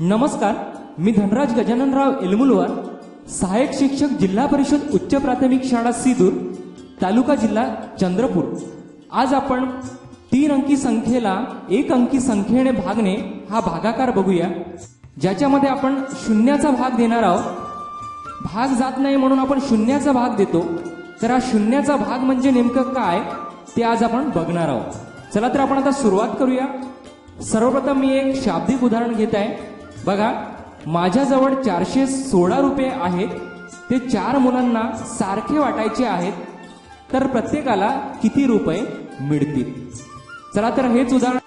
नमस्कार मी धनराज गजाननराव एलमुलवार सहाय्यक शिक्षक जिल्हा परिषद उच्च प्राथमिक शाळा सिदूर तालुका जिल्हा चंद्रपूर. आज आपण तीन अंकी संख्येला एक अंकी संख्येने भागणे हा भागाकार बघूया. ज्याच्यामध्ये आपण शून्याचा भाग देणार आहोत. भाग जात नाही म्हणून आपण शून्याचा भाग देतो. तर हा शून्याचा भाग म्हणजे नेमकं काय ते आज आपण बघणार आहोत. चला तर आपण आता सुरुवात करूया. सर्वप्रथम मी एक शाब्दिक उदाहरण घेत आहे. बघा माझ्याजवळ चारशे सोळा रुपये आहेत. ते चार मुलांना सारखे वाटायचे आहेत. तर प्रत्येकाला किती रुपये मिळतील? चला तर हेच उदाहरण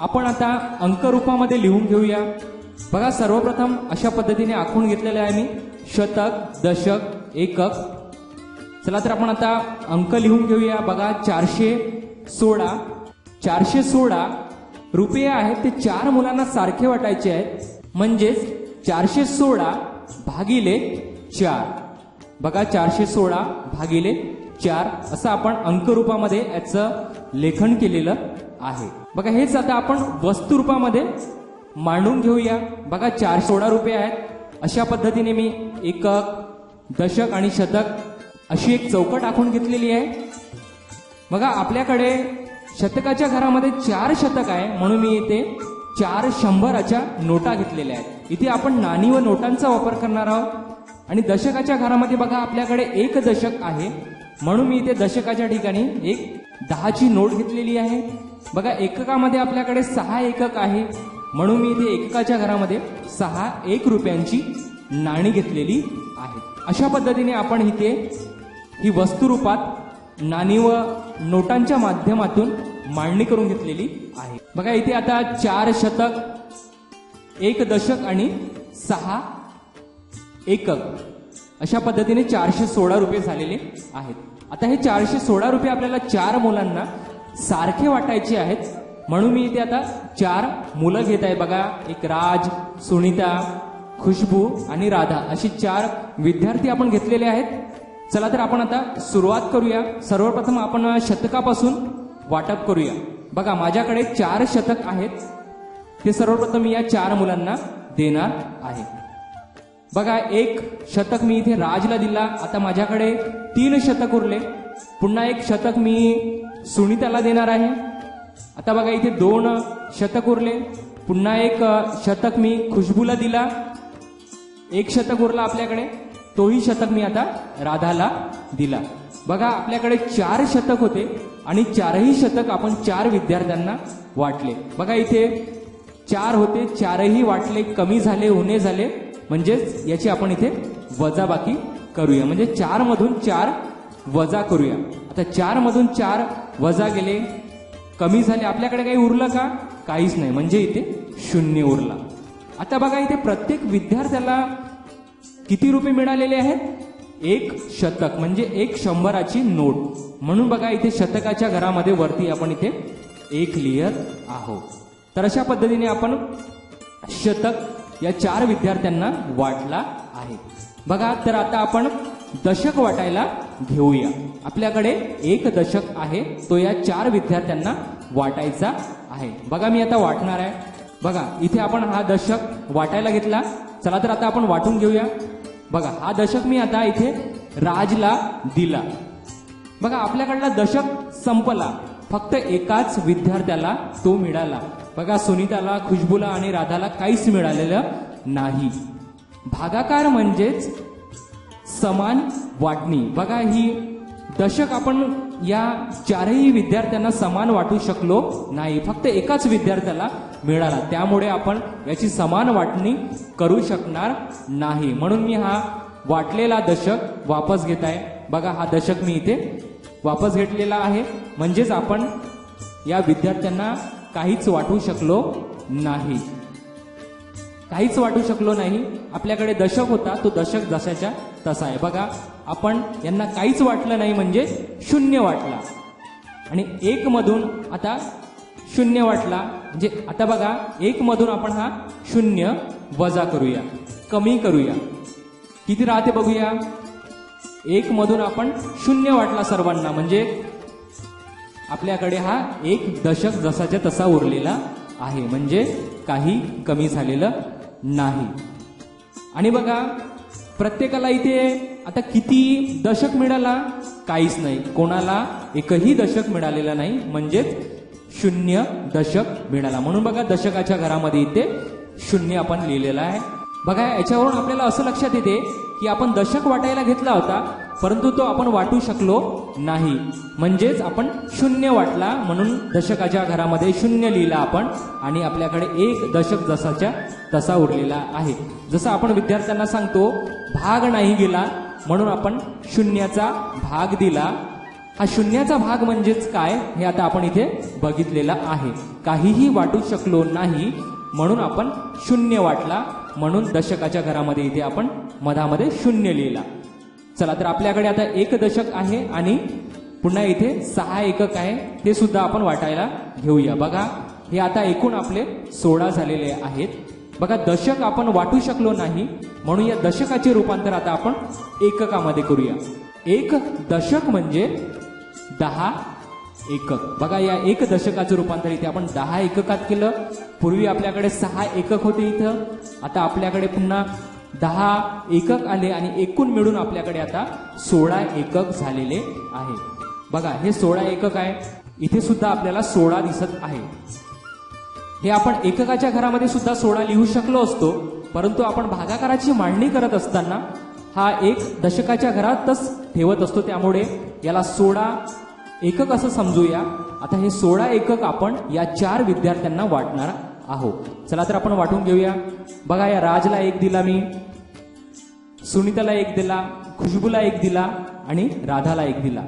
आपण आता अंक रूपामध्ये लिहून घेऊया. बघा सर्वप्रथम अशा पद्धतीने आखून घेतलेले आहे मी. शतक दशक एकक. चला तर आपण आता अंक लिहून घेऊया. बघा चारशे सोळा. चारशे सोळा रुपये आहेत. ते चार मुलांना सारखे वाटायचे आहेत. म्हणजेच चारशे सोळा भागिले चार. बघा चारशे सोळा भागिले चार असं आपण अंक रूपामध्ये याचं लेखन केलेलं आहे. बघा हेच आता आपण वस्तू रूपामध्ये मांडून घेऊया. बघा चार सोळा रुपये आहेत. अशा पद्धतीने मी एकक दशक आणि शतक अशी एक चौकट आखून घेतलेली आहे. बघा आपल्याकडे शतकाच्या घरामध्ये चार शतक आहे म्हणून मी इथे चार शंभराच्या नोटा घेतलेल्या आहेत. इथे आपण नाणी व नोटांचा वापर करणार आहोत. आणि दशकाच्या घरामध्ये बघा आपल्याकडे एक दशक आहे. म्हणून मी इथे दशकाच्या ठिकाणी एक दहाची नोट घेतलेली आहे. बघा एककामध्ये आपल्याकडे सहा एकक आहे. म्हणून मी इथे एककाच्या घरामध्ये सहा एक रुपयांची नाणी घेतलेली आहे. अशा पद्धतीने आपण इथे ही वस्तू रूपात नाणी व नोटांच्या माध्यमातून मांडणी करून घेतलेली आहे. बघा इथे आता चार शतक एक दशक आणि सहा एकक. अशा पद्धतीने चारशे सोळा रुपये झालेले आहेत. आता हे चारशे सोळा रुपये आपल्याला चार मुलांना सारखे वाटायचे आहेत. म्हणून मी इथे आता चार मुलं घेत आहे. बघा एक राज सुनीता खुशबू आणि राधा. अशी चार विद्यार्थी आपण घेतलेले आहेत. चला तर आपण आता सुरुवात करूया. सर्वप्रथम आपण शतकापासून वाटप करूया. बघा माझ्याकडे चार शतक आहेत. ते सर्वप्रथम मी या चार मुलांना देणार आहे. बघा एक शतक मी इथे राजला दिला. आता माझ्याकडे तीन शतक उरले. पुन्हा एक शतक मी सुनीताला देणार आहे. आता बघा इथे दोन शतक उरले. पुन्हा एक शतक मी खुशबूला दिला. एक शतक उरला आपल्याकडे. तोही शतक मी आता राधाला दिला. बघा आपल्याकडे चार शतक होते. आणि चारही शतक आपण चार विद्यार्थ्यांना वाटले. बघा इथे चार होते चारही वाटले कमी झाले उणे झाले. म्हणजेच याची आपण इथे वजाबाकी करूया. म्हणजे चार मधून चार वजा करूया. आता चार मधून चार वजा गेले कमी झाले आपल्याकडे काही उरलं का? काहीच नाही. म्हणजे इथे शून्य उरला. आता बघा इथे प्रत्येक विद्यार्थ्याला किती रुपये मिळालेले आहेत? एक शतक म्हणजे एक शंभराची नोट. म्हणून बघा इथे शतकाच्या घरामध्ये वरती आपण इथे एक लिहित आहोत. तर अशा पद्धतीने आपण शतक या चार विद्यार्थ्यांना वाटला आहे. बघा तर आता आपण दशक वाटायला घेऊया. आपल्याकडे एक दशक आहे तो या चार विद्यार्थ्यांना वाटायचा आहे. बघा मी आता वाटणार आहे. बघा इथे आपण हा दशक वाटायला घेतला. चला तर आता आपण वाटून घेऊया. बघा हा दशक मी आता इथे राजला दिला. बघा आपल्याकडला दशक संपला. फक्त एकाच विद्यार्थ्याला तो मिळाला. बघा सुनीताला खुशबूला आणि राधाला काहीच मिळालेलं नाही. भागाकार म्हणजेच समान वाटणी. बघा ही दशक आपण या चारही विद्यार्थ्यांना समान वाटू शकलो नाही. फक्त एकाच विद्यार्थ्याला मिळाला. त्यामुळे आपण याची समान वाटणी करू शकणार नाही. म्हणून मी हा वाटलेला दशक वापस घेत आहे. बघा हा दशक मी इथे वापस घेतलेला आहे. म्हणजेच आपण या विद्यार्थ्यांना काहीच वाटू शकलो नाही. काहीच वाटू शकलो नाही. आपल्याकडे दशक होता तो दशक जशाच्या तसा आहे. बघा आपण यांना काहीच वाटलं नाही म्हणजे शून्य वाटला. आणि एक मधून आता शून्य वाटला. म्हणजे आता बघा एक मधून आपण हा शून्य वजा करूया. कमी करूया. किती राहते बघूया. एक मधून आपण शून्य वाटला सर्वांना. म्हणजे आपल्याकडे हा एक दशक जसाच्या तसा उरलेला आहे. म्हणजे काही कमी झालेलं नाही. आणि बघा प्रत्येकाला इथे आता किती दशक मिळाला? काहीच नाही. कोणाला एकही दशक मिळालेला नाही. म्हणजेच शून्य दशक मिळाला. म्हणून बघा दशकाच्या घरामध्ये इथे शून्य आपण लिहिलेलं आहे. बघा याच्यावरून आपल्याला असं लक्षात येते की आपण दशक वाटायला घेतला होता परंतु तो आपण वाटू शकलो नाही. म्हणजेच आपण शून्य वाटला म्हणून दशकाच्या घरामध्ये शून्य लिहिला आपण आणि आपल्याकडे एक दशक जसाच्या तसा उरलेला आहे. जसं आपण विद्यार्थ्यांना सांगतो भाग नाही गेला म्हणून आपण शून्याचा भाग दिला. हा शून्याचा भाग म्हणजेच काय? हे आता आपण इथे बघितलेलं आहे. काहीही वाटू शकलो नाही म्हणून आपण शून्य वाटला. म्हणून दशकाच्या घरामध्ये इथे आपण मधामध्ये शून्य लिहिला. चला तर आपल्याकडे आता एक दशक आहे आणि पुन्हा इथे सहा एकक आहे. ते सुद्धा आपण वाटायला घेऊया. बघा हे आता एकूण आपले सोळा झालेले आहेत. बघा दशक आपण वाटू शकलो नाही म्हणून या दशकाचे रूपांतर आता आपण एककामध्ये करूया. एक दशक म्हणजे दहा एकक. बघा या एक दशकाचं रूपांतर इथे आपण दहा एककात केलं. पूर्वी आपल्याकडे सहा एकक होते इथं. आता आपल्याकडे पुन्हा दहा एकक आले आणि एकूण मिळून आपल्याकडे आता सोळा एकक झालेले आहे. बघा हे सोळा एकक आहे. इथे सुद्धा आपल्याला सोळा दिसत आहे. हे आपण एककाच्या घरामध्ये सुद्धा सोडा लिहू शकलो असतो परंतु आपण भागाकाराची मांडणी करत असताना हा एक दशकाच्या घरातच ठेवत असतो. त्यामुळे याला सोळा एकक असं समजूया. आता हे सोळा एकक आपण या चार विद्यार्थ्यांना वाटणार आहोत. चला तर आपण वाटून घेऊया. बघा या राजला एक दिला मी सुनीताला एक दिला खुशबूला एक दिला आणि राधाला एक दिला.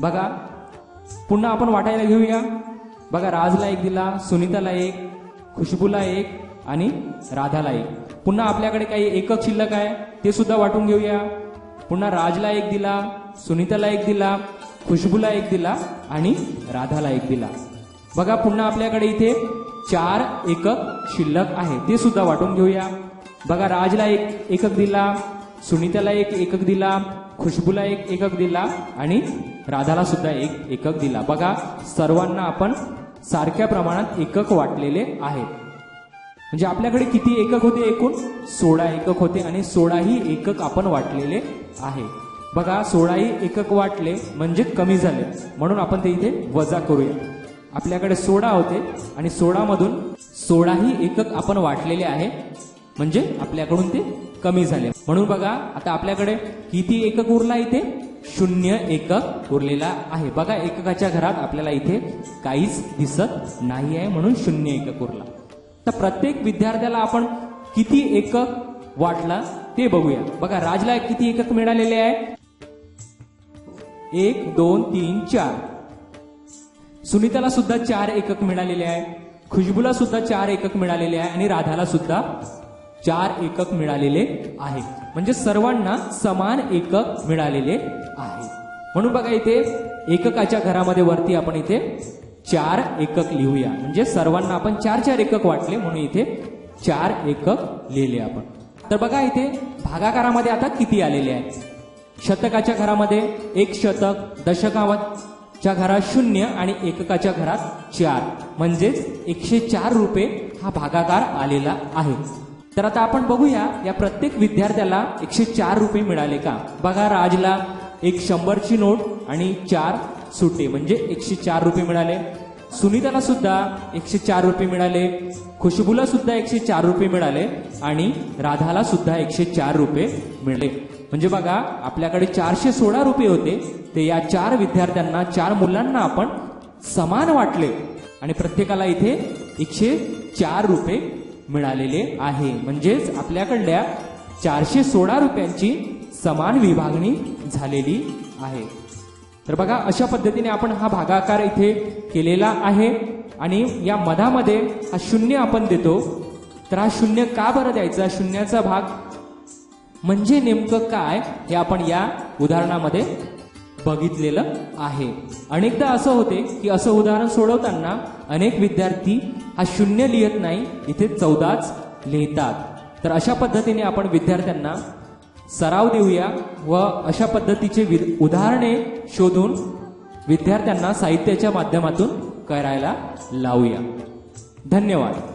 बघा पुन्हा आपण वाटायला घेऊया. बघा राजला एक दिला सुनीताला एक खुशबूला एक आणि राधाला एक. पुन्हा आपल्याकडे काही एकक शिल्लक आहे ते सुद्धा वाटून घेऊया. पुन्हा राजला एक दिला सुनीताला एक दिला खुशबूला एक दिला आणि राधाला एक दिला. बघा पुन्हा आपल्याकडे इथे चार एकक शिल्लक आहे ते सुद्धा वाटून घेऊया. बघा राजला एक एकक दिला सुनीताला एक एकक दिला खुशबूला एक एकक दिला आणि राधाला सुद्धा एक एकक दिला. बघा सर्वांना आपण सारख्या प्रमाणात एकक वाटलेले आहेत. म्हणजे आपल्याकडे किती एकक होते एकूण? सोळा एकक होते आणि सोळाही एकक आपण वाटलेले आहे बघा सोळाही एकक वाटले म्हणजे कमी झाले. म्हणून आपण ते इथे वजा करूया. आपल्याकडे सोळा होते आणि सोळामधून सोळाही एकक आपण वाटलेले आहे. म्हणजे आपल्याकडून ते कमी झाले. म्हणून बघा आता आपल्याकडे किती एकक उरला इथे? शून्य एकक उरलेला आहे. बघा एककाच्या घरात आपल्याला इथे काहीच दिसत नाही आहे म्हणून शून्य एकक उरला. तर प्रत्येक विद्यार्थ्याला आपण किती एकक वाटला ते बघूया बघा राजला किती एकक मिळालेले आहे? एक दोन तीन चार. सुनीताला सुद्धा चार एकक मिळालेले आहे. खुशबूला सुद्धा चार एकक मिळालेले आहे आणि राधाला सुद्धा चार एकक मिळालेले आहे. म्हणजे सर्वांना समान एकक मिळालेले म्हणून बघा इथे एककाच्या घरामध्ये वरती आपण इथे चार एकक लिहूया. म्हणजे सर्वांना आपण चार चार एकक वाटले म्हणून इथे चार एकक लिहिले आपण. तर बघा इथे भागाकारामध्ये आता किती आलेले आहेत? शतकाच्या घरामध्ये एक शतक दशकाच्या घरात शून्य आणि एककाच्या घरात चार. म्हणजेच एकशे चार रुपये हा भागाकार आलेला आहे. तर आता आपण बघूया या प्रत्येक विद्यार्थ्याला एकशे चार रुपये मिळाले का? बघा राजला एक शंभरची नोट आणि चार सुटे म्हणजे एकशे चार रुपये मिळाले. सुनीताला सुद्धा एकशे चार रुपये मिळाले. खुशबूला सुद्धा एकशे चार रुपये मिळाले आणि राधाला सुद्धा एकशे चार रुपये मिळाले. म्हणजे बघा आपल्याकडे चारशे सोळा रुपये होते. ते या चार विद्यार्थ्यांना चार मुलांना आपण समान वाटले आणि प्रत्येकाला इथे एकशे चार रुपये मिळालेले आहे. म्हणजेच आपल्याकडल्या चारशे सोळा रुपयांची समान विभागणी झालेली आहे. तर बघा अशा पद्धतीने आपण हा भागाकार इथे केलेला आहे आणि या मधामध्ये हा शून्य आपण देतो. तर हा शून्य का बरं द्यायचा? शून्याचा भाग म्हणजे नेमकं काय हे आपण या उदाहरणामध्ये बघितलेलं आहे. अनेकदा असं होते की असं उदाहरण सोडवताना अनेक विद्यार्थी हा शून्य लिहित नाही इथे चौदाच लिहितात. तर अशा पद्धतीने आपण विद्यार्थ्यांना सराव देऊया व अशा पद्धतीचे उदाहरणे शोधून विद्यार्थ्यांना साहित्याच्या माध्यमातून करायला लावूया. धन्यवाद.